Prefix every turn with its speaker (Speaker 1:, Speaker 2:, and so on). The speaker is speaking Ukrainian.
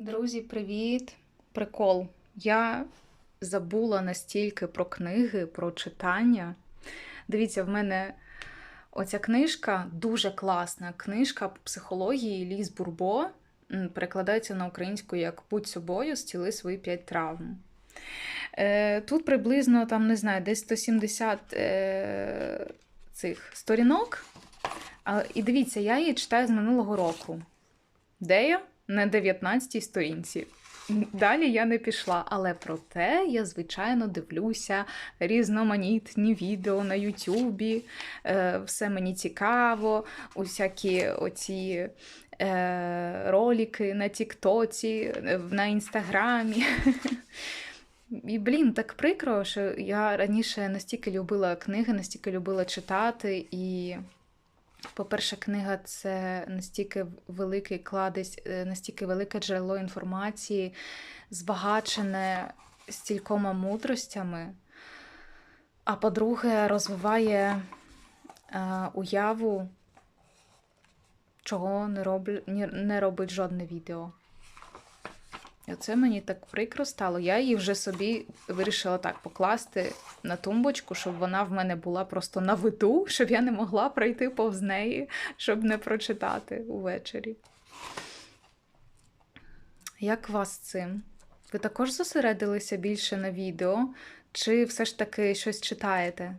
Speaker 1: Друзі, привіт! Прикол. Я забула настільки про книги, про читання. Дивіться, в мене оця книжка дуже класна. Книжка по психології Ліз Бурбо. Перекладається на українську як Будь собою, стіли свої п'ять травм. Е, Тут приблизно, там, не знаю, десь 170 е, цих сторінок. І дивіться, я її читаю з минулого року. Де я? На 19 сторінці. Далі я не пішла, але проте я, звичайно, дивлюся різноманітні відео на Ютубі. Е, все мені цікаво, усякі оці е, ролики на Тіктоці, е, на Інстаграмі. І, блін, так прикро, що я раніше настільки любила книги, настільки любила читати і. По-перше, книга це настільки великий кладезь, е, настільки велике джерело інформації, збагачене стількома мудростями. А по-друге, розвиває е, уяву, чого не, роб... не робить жодне відео. І Оце мені так прикро стало. Я її вже собі вирішила так покласти на тумбочку, щоб вона в мене була просто на виду, щоб я не могла пройти повз неї, щоб не прочитати увечері. Як вас цим? Ви також зосередилися більше на відео, чи все ж таки щось читаєте?